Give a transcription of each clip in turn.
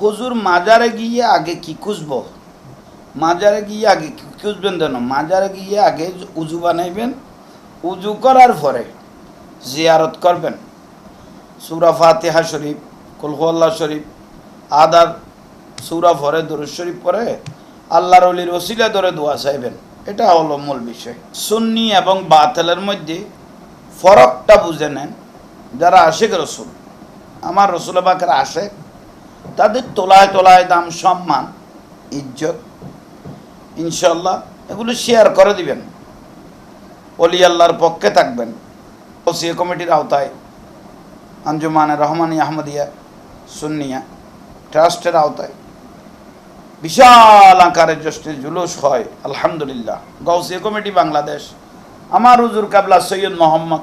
হুজুর মাজারে গিয়ে আগে কি খুঁজবো? মাজারে গিয়ে আগে খুঁজবেন যেন? মাজারে গিয়ে আগে উজু বানাইবেন, উজু করার পরে জিয়ারত করবেন। সুরা ফাতিহা শরীফ কুলহুল্লাহ শরীফ, আদার সুরা ভরে দরুদ শরীফ পরে আল্লাহর অলির ওসিলা ধরে দোয়া চাইবেন। এটা হলো মূল বিষয়। সুন্নি এবং বাতেলের মধ্যে ফরকটা বুঝে নেন যারা আশেক রসুল। আমার রসুল বাকের আশেক তাদের তোলায় তোলায় দাম, সম্মান, ইজ্জত ইনশাল্লাহ এগুলো শেয়ার করে দিবেন। অলি আল্লাহর পক্ষে থাকবেন। ওসিয়া কমিটির আওতায় আঞ্জুমানে রহমানি আহমদিয়া সুন্নিয়া ট্রাস্টের আওতায় বিশাল আকারের জ্যেষ্ঠের জুলুস হয়, আলহামদুলিল্লাহ। গৌসিয়া কমিটি বাংলাদেশ, আমার হুজুর কাবলা সৈয়দ মোহাম্মদ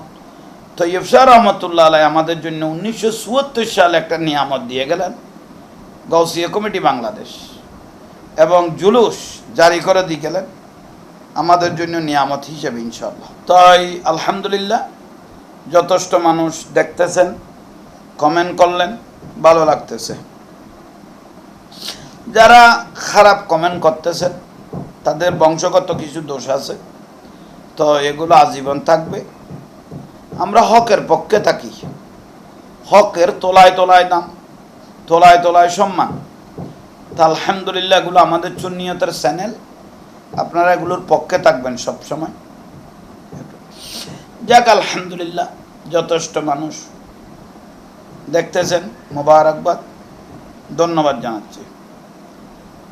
তৈয়ব শাহ রহমতুল্লাহ আলাই আমাদের জন্য উনিশশো চুয়াত্তর সালে একটা নিয়ামত দিয়ে গেলেন। গৌসিয়া কমিটি বাংলাদেশ। এবং জুলুস জারি করে দিয়ে গেলেন আমাদের জন্য নিয়ামত হিসেবে ইনশাল্লাহ তাই আলহামদুলিল্লাহ যথেষ্ট মানুষ দেখতেছেন কমেন্ট করলেন, ভালো লাগতেছে। যারা খারাপ কমেন্ট করতেছেন, তাদের বংশগত কিছু দোষ আছে, তো এগুলো আজীবন থাকবে। আমরা হকের পক্ষে থাকি। হকের তোলায় তোলায় দাম। তোলায় তোলায় সম্মান। তা আলহামদুলিল্লাহ এগুলো আমাদের চুন্নিয়তের চ্যানেল আপনারা এগুলোর পক্ষে থাকবেন সব সময় যাক, আলহামদুলিল্লাহ, যথেষ্ট মানুষ। দেখতেছেন, মোবারকবাদ। ধন্যবাদ জানাচ্ছি।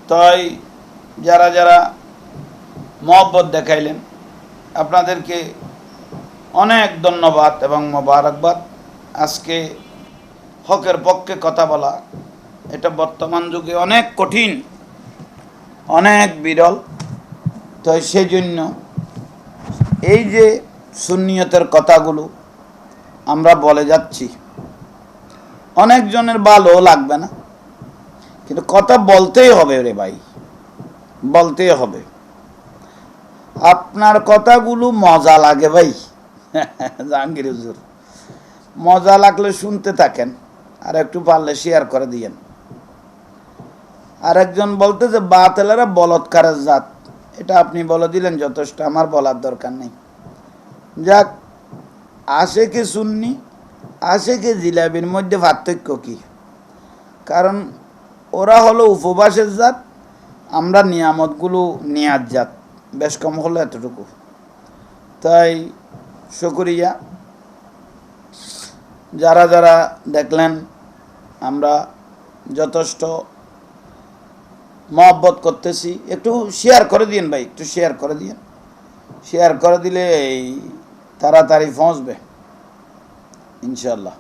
তাই যারা যারা মহব্বত দেখাইলেন, আপনাদেরকে অনেক ধন্যবাদ এবং মোবারকবাদ। আজকে হকের পক্ষে কথা বলা, এটা বর্তমান যুগে অনেক কঠিন, অনেক বিরল। তো সেই জন্য এই যে সুন্নিয়তের কথাগুলো আমরা বলে যাচ্ছি, অনেকজনের ভালো লাগবে না। কিন্তু কথা বলতেই হবে রে ভাই, বলতেই হবে। আপনার কথাগুলো মজা লাগে ভাই। জাহাঙ্গীর হুজুর, মজা লাগলে শুনতে থাকেন। আর একটু পারলে শেয়ার করে দিয়েন। আর একজন বলতে যে, বাতেলেরা বলৎকারের জাত। এটা আপনি বলে দিলেন, যথেষ্ট। আমার বলার দরকার নেই। যাক আসে কি আসে কি জিলাপির মধ্যে পার্থক্য কি? কারণ ওরা হলো উপবাসের জাত, আমরা নিয়ামতগুলো নেয়ার জাত। বেশ কম হলো এতটুকু। তাই শুকরিয়া। যারা যারা দেখলেন আমরা যথেষ্ট মহব্বত করতেছি। একটু শেয়ার করে দিন ভাই, একটু শেয়ার করে দিন শেয়ার করে দিলে এই তাড়াতাড়ি পৌঁছবে ইনশাল্লাহ